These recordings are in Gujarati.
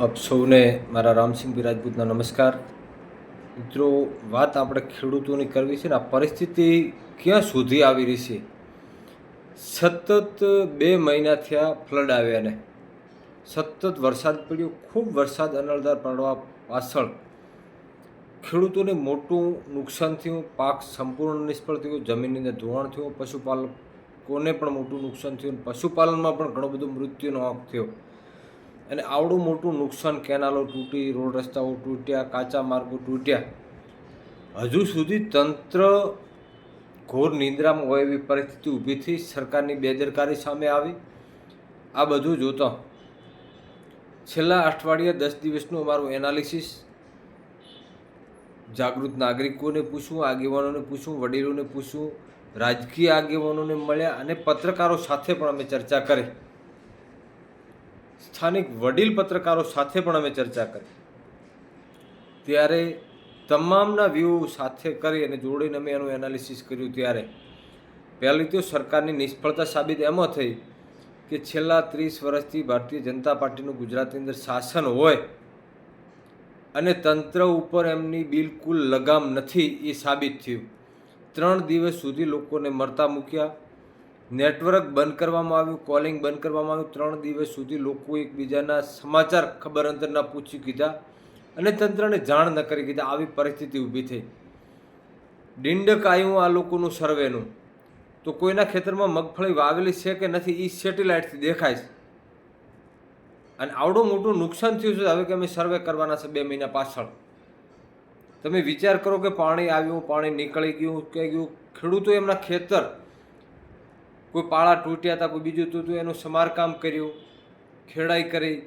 આપ સૌને મારા રામસિંહ રાજપૂતના નમસ્કાર. મિત્રો, વાત આપણે ખેડૂતોની કરવી છે ને, આ પરિસ્થિતિ ક્યાં સુધી આવી રહી છે? સતત બે મહિના થયા ફ્લડ આવ્યા ને. સતત વરસાદ પડ્યો, ખૂબ વરસાદ અનળદાર પડવા પાછળ. ખેડૂતોને મોટું નુકસાન થયું, પાક સંપૂર્ણ નિષ્ફળ થયો, જમીનની અંદર ધોવાણ થયું, પશુપાલકોને પણ મોટું નુકસાન થયું પશુપાલનમાં પણ ઘણો બધો મૃત્યુનો આંક થયો. અને આવડું મોટું નુકસાન કેનાલો તૂટી, રોડ રસ્તાઓ તૂટ્યા, કાચા માર્ગો તૂટ્યા. હજુ સુધી તંત્ર ઘોર નિંદ્રામાં હોય એવી પરિસ્થિતિ ઊભી થઈ, સરકારની બેદરકારી સામે આવી. આ બધું જોતા છેલ્લા અઠવાડિયા દસ દિવસનું અમારું એનાલિસિસ જાગૃત નાગરિકોને પૂછવું, આગેવાનોને પૂછવું, વડીલોને પૂછવું, રાજકીય આગેવાનોને મળ્યા અને પત્રકારો સાથે પણ અમે ચર્ચા કરી. સ્થાનિક વડીલ પત્રકારો સાથે પણ અમે ચર્ચા કરી. ત્યારે તમામના વ્યૂ સાથે કરી અને જોડીને અમે એનું એનાલિસિસ કર્યું ત્યારે. પહેલી તો સરકારની નિષ્ફળતા સાબિત એમાં થઈ કે છેલ્લા ત્રીસ વર્ષથી ભારતીય જનતા પાર્ટીનું ગુજરાતની અંદર શાસન હોય અને તંત્ર ઉપર એમની બિલકુલ લગામ નથી એ સાબિત થયું. ત્રણ દિવસ સુધી લોકોને મરતા મૂક્યા નેટવર્ક બંધ કરવામાં આવ્યું, કોલિંગ બંધ કરવામાં આવ્યું. ત્રણ દિવસ સુધી લોકો એકબીજાના સમાચાર ખબર અંતર ના પૂછી કીધા અને તંત્રને જાણ ન કરી કીધા. આવી પરિસ્થિતિ ઊભી થઈ. ડિંડક આવ્યું આ લોકોનું સર્વેનું. તો કોઈના ખેતરમાં મગફળી વાવેલી છે કે નથી એ સેટેલાઇટથી દેખાય છે. અને આવડું મોટું નુકસાન થયું છે, હવે કે અમે સર્વે કરવાના છે બે મહિના પાછળ. તમે વિચાર કરો કે પાણી આવ્યું, પાણી નીકળી ગયું, કે ગયું. ખેડૂતો એમના ખેતર કોઈ પાળા તૂટ્યા હતા, કોઈ બીજું તૂટ્યું, એનું સમારકામ કર્યું, ખેડાઈ કરી.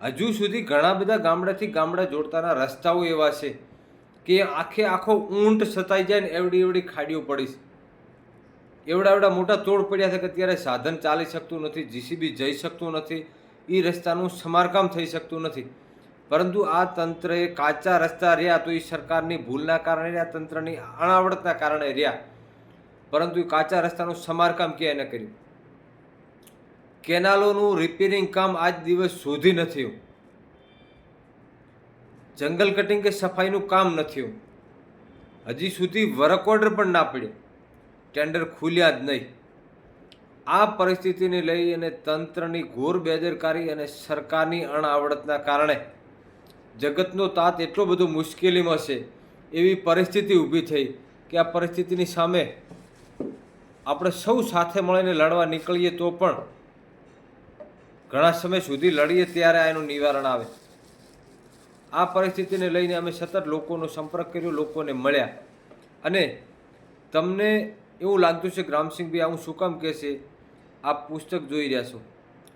હજુ સુધી ઘણા બધા ગામડાથી ગામડા જોડતાના રસ્તાઓ એવા છે કે આખે આખો ઊંટ સતાઈ જાય ને એવડી એવડી ખાડીઓ પડી એવડા એવડા મોટા તોડ પડ્યા છે કે અત્યારે સાધન ચાલી શકતું નથી જીસીબી જઈ શકતું નથી એ રસ્તાનું સમારકામ થઈ શકતું નથી. પરંતુ આ તંત્રએ કાચા રસ્તા રહ્યા તો એ સરકારની ભૂલના કારણે રહ્યા, તંત્રની અણાવડતના કારણે રહ્યા. પરંતુ કાચા રસ્તાનું સમારકામ ક્યાંય ન કર્યું. કેનાલોનું રિપેરિંગ કામ આજ દિવસ સુધી ન થયું. જંગલ કટિંગ કે સફાઈનું કામ ન થયું. હજી સુધી વર્ક ઓર્ડર પણ ના પડ્યો. ટેન્ડર ખુલ્યા જ નહીં. આ પરિસ્થિતિને લઈ અને તંત્રની ઘોર બેદરકારી અને સરકારની અણઆવડતના કારણે જગતનો તાત એટલો બધો મુશ્કેલીમાં છે, એવી પરિસ્થિતિ ઊભી થઈ કે આ પરિસ્થિતિની સામે આપણે સૌ સાથે મળીને લડવા નીકળીએ તો પણ ઘણા સમય સુધી લડીએ ત્યારે આ એનું નિવારણ આવે. આ પરિસ્થિતિને લઈને અમે સતત લોકોનો સંપર્ક કર્યો, લોકોને મળ્યા. અને તમને એવું લાગતું છે કે રામસિંહભાઈ હું શું કામ કહેશે આ પુસ્તક જોઈ રહ્યા છો.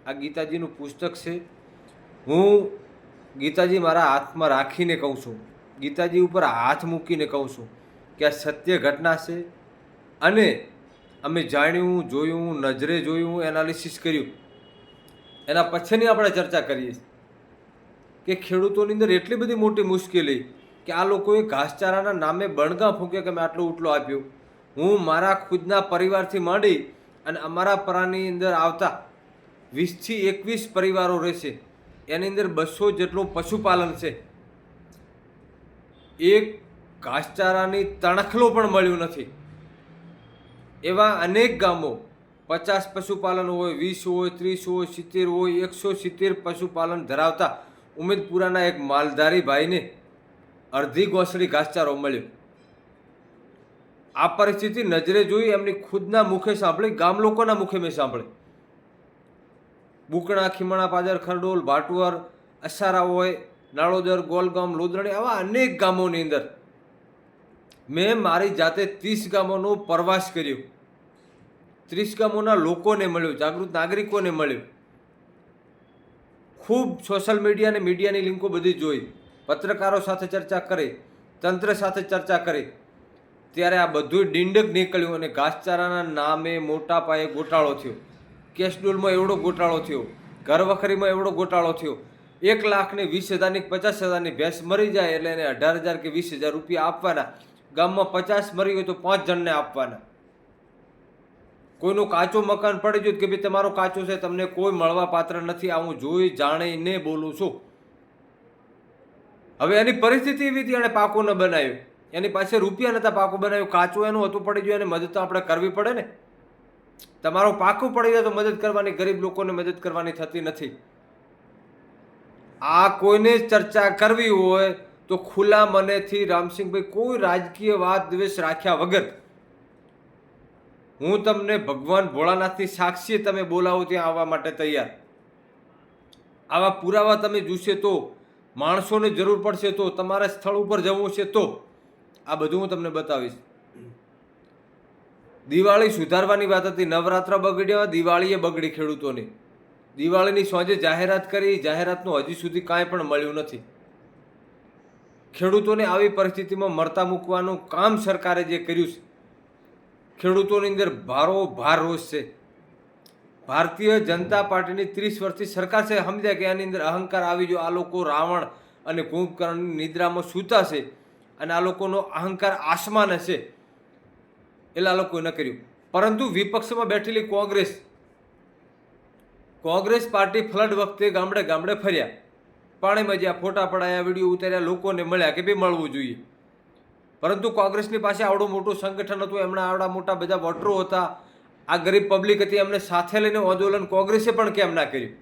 આ ગીતાજીનું પુસ્તક છે. હું ગીતાજી મારા હાથમાં રાખીને કહું છું. ગીતાજી ઉપર હાથ મૂકીને કહું છું કે આ સત્ય ઘટના છે. અને અમે જાણ્યું, જોયું, નજરે જોયું, એનાલિસિસ કર્યું. એના પછીની આપણે ચર્ચા કરીએ. કે ખેડૂતોની અંદર એટલી બધી મોટી મુશ્કેલી કે આ લોકોએ ઘાસચારાના નામે બણગા ફૂંક્યા કે મેં આટલો ઉટલો આપ્યો. હું મારા ખુદના પરિવારથી માંડી અને અમારા પરાની અંદર આવતા વીસથી એકવીસ પરિવારો રહેશે. એની અંદર બસો જેટલું પશુપાલન છે. એક ઘાસચારાની તણખલો પણ મળ્યું નથી. એવા અનેક ગામો, પચાસ પશુપાલન હોય, વીસ હોય, ત્રીસ હોય, સિત્તેર હોય, એકસો સિત્તેર પશુપાલન ધરાવતા ઉમેદપુરાના એક માલધારી ભાઈને અડધી ગોસડી ઘાસચારો મળ્યો. આ પરિસ્થિતિ નજરે જોઈ એમની ખુદના મુખે સાંભળી, ગામ લોકોના મુખે મેં સાંભળી. બુકણા, ખીમણા, પાદર, ખરડોલ ભાટવર અસારા હોય, નાળોદર, ગોલગામ, લોદરણી, આવા અનેક ગામોની અંદર મેં મારી જાતે ત્રીસ ગામોનો પ્રવાસ કર્યો. ત્રીસ ગામોના લોકોને મળ્યો, જાગૃત નાગરિકોને મળ્યો. ખૂબ સોશિયલ મીડિયા અને મીડિયાની લિંકો બધી જોઈ. પત્રકારો સાથે ચર્ચા કરી, તંત્ર સાથે ચર્ચા કરી. ત્યારે આ બધું ડિંડક નીકળ્યું અને ઘાસચારાના નામે મોટા પાયે ગોટાળો થયો. કેશડોલમાં એવડો ગોટાળો થયો. ઘરવખરીમાં એવડો ગોટાળો થયો. એક લાખને વીસ હજારની, પચાસ હજારની ભેંસ મરી જાય એટલે એને અઢાર હજાર કે વીસ હજાર રૂપિયા આપવાના. ગામમાં પચાસ મરી ગયું તો પાંચ જણને આપવાના. કોઈનું કાચું મકાન પડી ગયું કે ભાઈ તમારું કાચું છે, તમને કોઈ મળવા પાત્ર નથી, આ હું જોઈ જાણીને બોલું છું. હવે એની પરિસ્થિતિ એવી હતી એણે પાકો ન બનાવ્યું. એની પાસે રૂપિયા નતા પાકો બનાવ્યું, કાચું એનું હતું પડી ગયું, એને મદદ તો આપણે કરવી પડે ને. તમારો પાકું પડી જાય તો મદદ કરવાની, ગરીબ લોકોને મદદ કરવાની થતી નથી. આ કોઈને ચર્ચા કરવી હોય તો ખુલ્લા મનેથી રામસિંહભાઈ કોઈ રાજકીય વાત દ્વેષ રાખ્યા વગર હું તમને ભગવાન ભોળાનાથની સાક્ષી તમે બોલાવો ત્યાં આવવા માટે તૈયાર. આવા પુરાવા તમે જોશે તો, માણસોને જરૂર પડશે તો, તમારે સ્થળ ઉપર જવું છે તો, આ બધું હું તમને બતાવીશ. દિવાળી સુધારવાની વાત હતી, નવરાત્ર બગડ્યા દિવાળીએ બગડી ખેડૂતોની. દિવાળીની સાંજે જાહેરાત કરી, જાહેરાતનું હજી સુધી કાંઈ પણ મળ્યું નથી. ખેડૂતોને આવી પરિસ્થિતિમાં મરતા મૂકવાનું કામ સરકારે જે કર્યું છે, ખેડૂતોની અંદર ભારો ભાર રોષ છે. ભારતીય જનતા પાર્ટીની ત્રીસ વર્ષથી સરકાર છે. સમજ્યા કે આની અંદર અહંકાર આવી ગયો. આ લોકો રાવણ અને કુંભકર્ણની નિદ્રામાં સૂતા છે અને આ લોકોનો અહંકાર આસમાન હશે એટલે આ લોકોએ ન કર્યું. પરંતુ વિપક્ષમાં બેઠેલી કોંગ્રેસ કોંગ્રેસ પાર્ટી ફ્લડ વખતે ગામડે ગામડે ફર્યા. પાણીમાં જ્યાં ફોટા પડાયા, વીડિયો ઉતાર્યા, લોકોને મળ્યા કે ભાઈ મળવું જોઈએ. પરંતુ કોંગ્રેસની પાસે આવડું મોટું સંગઠન હતું એમના આવડા મોટા બધા વોટરો હતા. આ ગરીબ પબ્લિક હતી, એમને સાથે લઈને આંદોલન કોંગ્રેસે પણ કેમ ના કર્યું?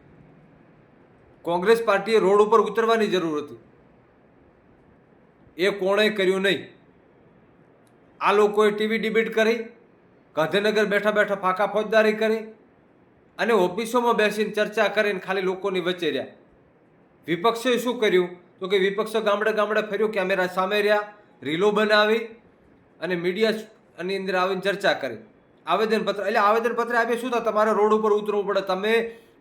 કોંગ્રેસ પાર્ટીએ રોડ ઉપર ઉતરવાની જરૂર હતી. એ કોણે કર્યું નહીં? આ લોકોએ ટીવી ડિબેટ કરી, ગાંધીનગર બેઠા બેઠા ફાંકા ફોજદારી કરી અને ઓફિસોમાં બેસીને ચર્ચા કરીને ખાલી લોકોની વચ્ચે રહ્યા. વિપક્ષે શું કર્યું? તો કે વિપક્ષ ગામડે ગામડે ફર્યું, કેમેરા સામે રહ્યા, રીલો બનાવી અને મીડિયાની અંદર આવીને ચર્ચા કરી. આવેદનપત્ર, એટલે આવેદનપત્ર આપીએ શું થાય? તમારે રોડ ઉપર ઉતરવું પડે. તમે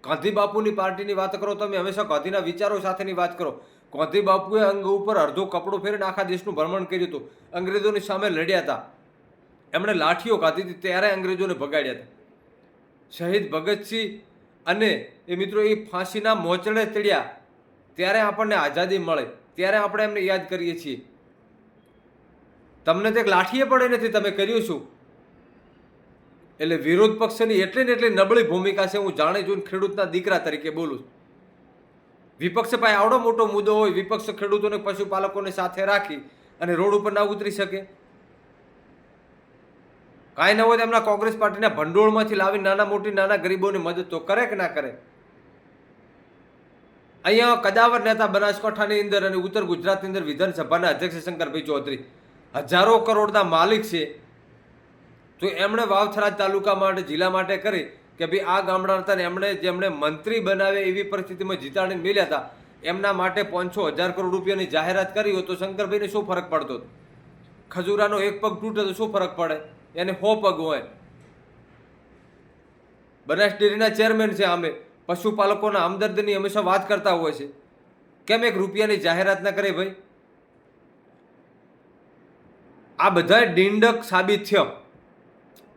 ગાંધી બાપુની પાર્ટીની વાત કરો, તમે હંમેશા ગાંધીના વિચારો સાથેની વાત કરો. ગાંધી બાપુએ અંગ ઉપર અડધો કપડું ફેરીને આખા દેશનું ભ્રમણ કર્યું હતું. અંગ્રેજોની સામે લડ્યા હતા. એમણે લાઠીઓ ખાધી હતી, ત્યારે અંગ્રેજોને ભગાડ્યા હતા. શહીદ ભગતસિંહ અને એ મિત્રો એ ફાંસીના મોચડે ચડ્યા. ત્યારે આપણને આઝાદી મળે. ત્યારે આપણે એમને યાદ કરીએ છીએ. તમને તે લાઠીએ પડે નથી, તમે કર્યું શું? એટલે વિરોધ પક્ષની એટલી ને એટલી નબળી ભૂમિકા છે, હું જાણે જોઈને ખેડૂતના દીકરા તરીકે બોલું. વિપક્ષ પાસે આવડો મોટો મુદ્દો હોય, વિપક્ષ ખેડૂતોને પશુપાલકોને સાથે રાખી અને રોડ ઉપર ના ઉતરી શકે. કાંઈ ન હોય તો એમના કોંગ્રેસ પાર્ટીના ભંડોળમાંથી લાવી નાના મોટી નાના ગરીબોની મદદ તો કરે કે ના કરે? અહીંયા કદાવર નેતા બનાસકાંઠાની અંદર અને ઉત્તર ગુજરાતની અંદર વિધાનસભાના અધ્યક્ષ શંકરભાઈ ચૌધરી. હજારો કરોડના માલિક છે. તો એમણે વાવથરા તાલુકા માટે, જિલ્લા માટે કરી કે ભાઈ આ ગામડા હતા એમણે જેમણે મંત્રી બનાવે એવી પરિસ્થિતિમાં જીતાડીને મેલ્યા હતા, એમના માટે પાંચસો હજાર કરોડ રૂપિયાની જાહેરાત કરી હોય તો શંકરભાઈને શું ફરક પડતો? ખજૂરાનો એક પગ તૂટે તો શું ફરક પડે? એને હો પગ હોય. બનાસ ડેરીના ચેરમેન છે આમે. પશુપાલકોના હમદર્દની હંમેશા વાત કરતા હોય છે. કેમ એક રૂપિયાની જાહેરાત ના કરે ભાઈ? આ બધા ડીંડક સાબિત થયો.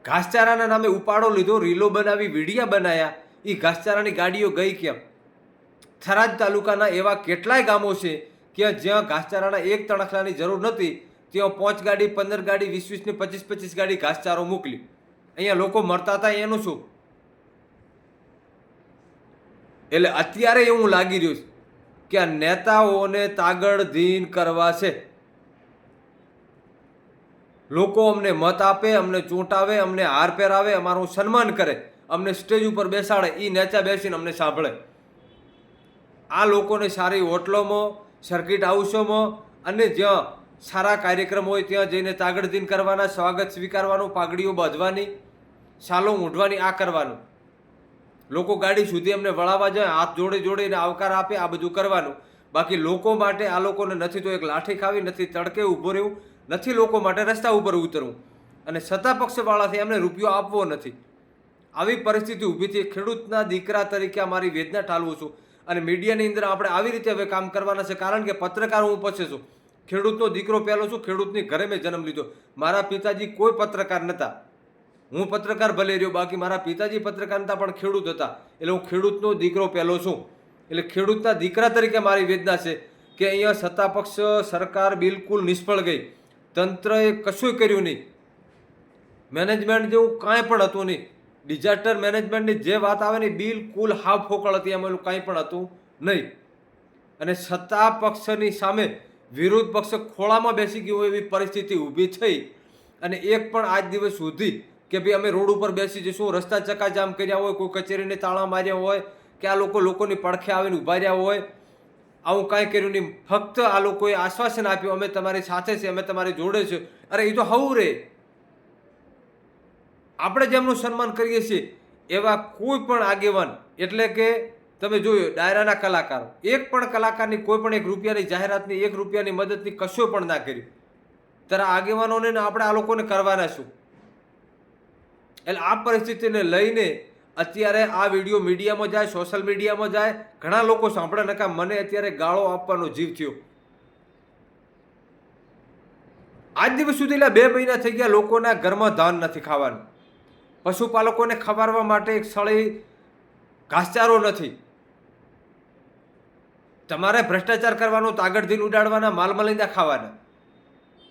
ઘાસચારાના નામે ઉપાડો લીધો, રીલો બનાવી, વીડિયા બનાયા. એ ઘાસચારાની ગાડીઓ ગઈ કેમ થરાદ તાલુકાના એવા કેટલાય ગામો છે કે જ્યાં ઘાસચારાના એક તણખલાની જરૂર નથી ત્યાં પાંચ ગાડી, પંદર ગાડી, વીસ વીસની પચીસ પચીસ ગાડી ઘાસચારો મોકલી. અહીંયા લોકો મરતા હતા એનું શું? એટલે અત્યારે એવું લાગી રહ્યું છે કે આ નેતાઓને તાગડધીન કરવા છે. લોકો અમને મત આપે, અમને ચૂંટાવે, અમને હાર પહેરાવે, અમારું સન્માન કરે, અમને સ્ટેજ ઉપર બેસાડે એ નેચા બેસીને અમને સાંભળે. આ લોકોને સારી હોટલોમાં, સર્કિટ હાઉસોમાં અને જ્યાં સારા કાર્યક્રમ હોય ત્યાં જઈને તાગડધીન કરવાના, સ્વાગત સ્વીકારવાનું, પાઘડીઓ બાંધવાની, સાલો ઊંઢવાની, આ કરવાનું. લોકો ગાડી સુધી અમને વળાવવા જાય, હાથ જોડે જોડીને આવકાર આપે, આ બધું કરવાનું. બાકી લોકો માટે આ લોકોને નથી તો એક લાઠી ખાવી, નથી તડકે ઊભો રહેવું, નથી લોકો માટે રસ્તા ઉપર ઉતરવું. અને સત્તા પક્ષવાળાથી એમને રૂપિયો આપવો નથી. આવી પરિસ્થિતિ ઊભી થઈ, ખેડૂતના દીકરા તરીકે અમારી મારી વેદના ઠાલવું છું. અને મીડિયાની અંદર આપણે આવી રીતે હવે કામ કરવાના છે, કારણ કે પત્રકાર હું પછી છું. ખેડૂતનો દીકરો પહેલો છું, ખેડૂતની ઘરે મેં જન્મ લીધો. મારા પિતાજી કોઈ પત્રકાર નહોતા. હું પત્રકાર ભલે રહ્યો, બાકી મારા પિતાજી પત્રકાર પણ ખેડૂત હતા. એટલે હું ખેડૂતનો દીકરો પહેલો છું. એટલે ખેડૂતના દીકરા તરીકે મારી વેદના છે કે અહીંયા સત્તા પક્ષ સરકાર બિલકુલ નિષ્ફળ ગઈ. તંત્રએ કશું કર્યું નહીં. મેનેજમેન્ટ જેવું કાંઈ પણ હતું નહીં. ડિઝાસ્ટર મેનેજમેન્ટની જે વાત આવે ને બિલકુલ હાફ ફોકળ હતી, એમાં કાંઈ પણ હતું નહીં. અને સત્તા પક્ષની સામે વિરોધ પક્ષ ખોળામાં બેસી ગયું એવી પરિસ્થિતિ ઊભી થઈ. અને એક પણ આજ દિવસ સુધી કે ભાઈ અમે રોડ ઉપર બેસી જઈશું, રસ્તા ચકાજામ કર્યા હોય, કોઈ કચેરીને તાળા માર્યા હોય, કે આ લોકો લોકોની પડખે આવીને ઊભા રહ્યા હોય, આવું કાંઈ કર્યું નહીં. ફક્ત આ લોકોએ આશ્વાસન આપ્યું, અમે તમારી સાથે છે અમે તમારી જોડે છે અરે એ તો હવું રે. આપણે જેમનું સન્માન કરીએ છીએ. એવા કોઈ પણ આગેવાન, એટલે કે તમે જોયું, ડાયરાના કલાકારો. એક પણ કલાકારની કોઈ પણ એક રૂપિયાની જાહેરાતની, એક રૂપિયાની મદદની કશો પણ ના કર્યું ત્યારે આગેવાનોને આપણે આ લોકોને કરવાના શું? એટલે આ પરિસ્થિતિને લઈને અત્યારે આ વીડિયો મીડિયામાં જાય, સોશિયલ મીડિયામાં જાય, ઘણા લોકો સાંભળે નકા મને અત્યારે ગાળો આપવાનો જીવ થયો. આજ દિવસ સુધી બે મહિના થઈ ગયા લોકોના ઘરમાં ધાન નથી ખાવાનું. પશુપાલકોને ખવારવા માટે એક સ્થળે ઘાસચારો નથી. તમારે ભ્રષ્ટાચાર કરવાનો, તાગડધીન ઉડાડવાના માલ મલિંદા ખાવાના.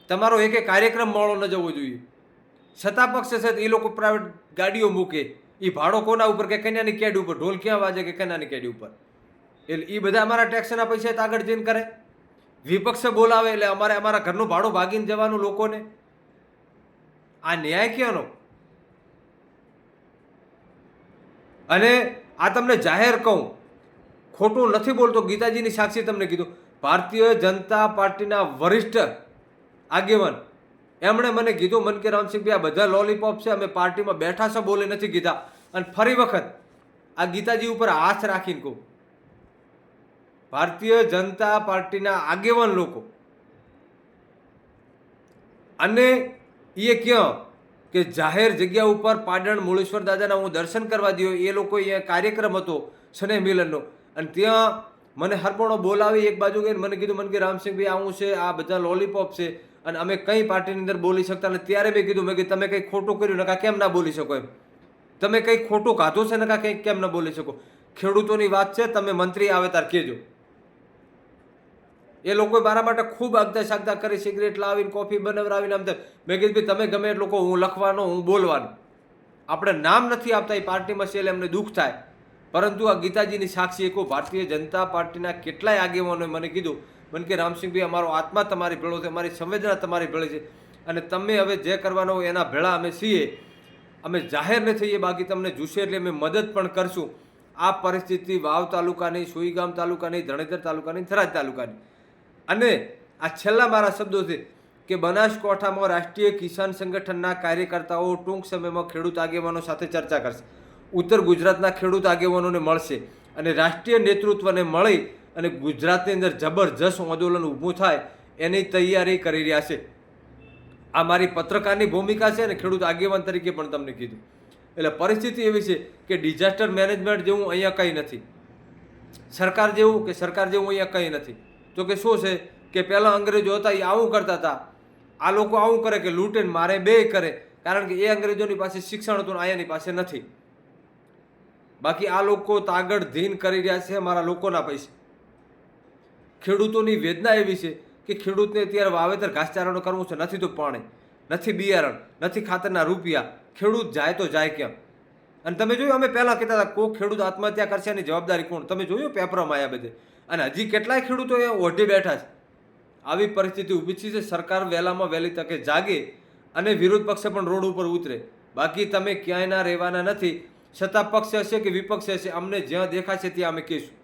તમારો એક કાર્યક્રમ મળો ન જવો જોઈએ. સત્તા પક્ષ છે એ લોકો પ્રાઇવેટ ગાડીઓ મૂકે. એ ભાડો કોના ઉપર કે કન્યાની કેડ ઉપર? ઢોલ ક્યાં વાજે કે કન્યાની કેડી ઉપર? એટલે એ બધા અમારા ટેક્સના પૈસા આગળ જઈને કરે. વિપક્ષ બોલાવે એટલે અમારે અમારા ઘરનું ભાડું ભાગીને જવાનું લોકોને. આ ન્યાય ક્યાંનો? અને આ તમને જાહેર કહું, ખોટું નથી બોલતો, ગીતાજીની સાક્ષી તમને કીધું. ભારતીય જનતા પાર્ટીના વરિષ્ઠ આગેવાન એમણે મને કીધું, મન કે રામસિંહભાઈ આ બધા લોલીપોપ છે, અમે પાર્ટીમાં બેઠા છે, બોલે નથી કીધા. અને ફરી વખત આ ગીતાજી ઉપર હાથ રાખીને કહું, ભારતીય જનતા પાર્ટીના આગેવાન લોકો, અને એ ક્યાં કે જાહેર જગ્યા ઉપર પાટણ મૂળેશ્વર દાદાના હું દર્શન કરવા દયો, એ લોકો અહીંયા કાર્યક્રમ હતો સ્નેહ મિલનનો. અને ત્યાં મને હરપણો બોલાવી એક બાજુ ગઈને મને કીધું, મને કે રામસિંહભાઈ આવું છે, આ બધા લોલીપોપ છે અને અમે કઈ પાર્ટીની અંદર બોલી શકતા નથી ત્યારે મેં કીધું, મેં કે તમે કંઈ ખોટું કર્યું નકા કેમ ના બોલી શકો એમ? તમે કંઈ ખોટું કાધું છે નકા કંઈક કેમ ના બોલી શકો? ખેડૂતોની વાત છે, તમે મંત્રી આવે તાર કહેજો. એ લોકોએ મારા માટે ખૂબ આગતા સાગતા કરી, સિગરેટ લાવીને, કોફી બનાવરાવીને આમ. મેં કીધું, ભાઈ, તમે ગમે એટલો કહો, હું લખવાનો, હું બોલવાનો. આપણે નામ નથી આપતા, એ પાર્ટીમાં છે એટલે એમને દુઃખ થાય. પરંતુ આ ગીતાજીની સાક્ષી એકો ભારતીય જનતા પાર્ટીના કેટલાય આગેવાનોએ મને કીધું મને કે રામસિંહભાઈ અમારો આત્મા તમારી ભેળો છે, અમારી સંવેદના તમારી ભેળી છે. અને તમે હવે જે કરવાનો હોય એના ભેળા અમે છીએ. અમે જાહેર ન થઈએ બાકી તમને જોશે એટલે અમે મદદ પણ કરશું. આ પરિસ્થિતિ વાવ તાલુકાની, સુઈગામ તાલુકાની, ધણેધર તાલુકાની, થરાદ તાલુકાની. અને આ છેલ્લા મારા શબ્દો છે કે બનાસકાંઠામાં રાષ્ટ્રીય કિસાન સંગઠનના કાર્યકર્તાઓ ટૂંક સમયમાં ખેડૂત આગેવાનો સાથે ચર્ચા કરશે. ઉત્તર ગુજરાતના ખેડૂત આગેવાનોને મળશે અને રાષ્ટ્રીય નેતૃત્વને મળી અને ગુજરાતની અંદર જબરજસ્ત આંદોલન ઊભું થાય એની તૈયારી કરી રહ્યા છે. આ મારી પત્રકારની ભૂમિકા છે અને ખેડૂત આગેવાન તરીકે પણ તમને કીધું. એટલે પરિસ્થિતિ એવી છે કે ડિઝાસ્ટર મેનેજમેન્ટ જેવું અહીંયા કંઈ નથી. સરકાર જેવું કે સરકાર જેવું અહીંયા કંઈ નથી. તો કે શું છે કે પહેલાં અંગ્રેજો હતા, એ આવું કરતા હતા. આ લોકો આવું કરે કે લૂંટે મારે બે કરે, કારણ કે એ અંગ્રેજોની પાસે શિક્ષણ હતું ને અહીંયાની પાસે નથી. બાકી આ લોકો તાગડ ધીન કરી રહ્યા છે મારા લોકોના પૈસે. ખેડૂતોની વેદના એવી છે કે ખેડૂતને અત્યારે વાવેતર ઘાસચારાનું કરવું છે, નથી તો પાણી, નથી બિયારણ, નથી ખાતરના રૂપિયા, ખેડૂત જાય તો જાય કેમ અને તમે જોયું, અમે પહેલાં કહેતા હતા કોઈ ખેડૂત આત્મહત્યા કરશે એની જવાબદારી કોણ? તમે જોયું પેપરમાં આવ્યા બધે? અને હજી કેટલાય ખેડૂતો એ ઓઢી બેઠા છે. આવી પરિસ્થિતિ ઊભી છે, સરકાર વહેલામાં વહેલી તકે જાગે અને વિરોધ પક્ષે પણ રોડ ઉપર ઉતરે. બાકી તમે ક્યાંય ના રહેવાના નથી. સત્તા પક્ષ હશે કે વિપક્ષ હશે, અમને જ્યાં દેખાશે ત્યાં અમે કહીશું.